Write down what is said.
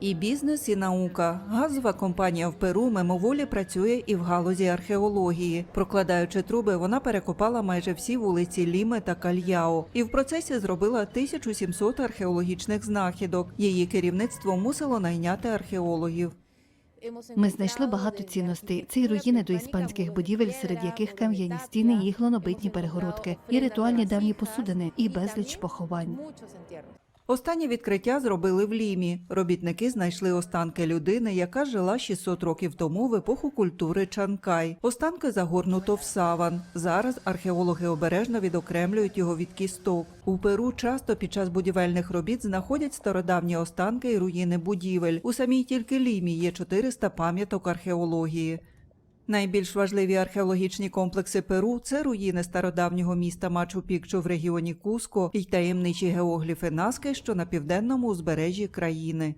І бізнес, і наука. Газова компанія в Перу мимоволі працює і в галузі археології. Прокладаючи труби, вона перекопала майже всі вулиці Ліми та Кальяо. І в процесі зробила 1700 археологічних знахідок. Її керівництво мусило найняти археологів. Ми знайшли багато цінностей. Це й руїни до іспанських будівель, серед яких кам'яні стіни і глинобитні перегородки, і ритуальні давні посудини, і безліч поховань. Останнє відкриття зробили в Лімі. Робітники знайшли останки людини, яка жила 600 років тому в епоху культури Чанкай. Останки загорнуто в саван. Зараз археологи обережно відокремлюють його від кісток. У Перу часто під час будівельних робіт знаходять стародавні останки і руїни будівель. У самій тільки Лімі є 400 пам'яток археології. Найбільш важливі археологічні комплекси Перу це руїни стародавнього міста Мачу-Пікчу в регіоні Куско і таємничі геогліфи Наски, що на південному узбережжі країни.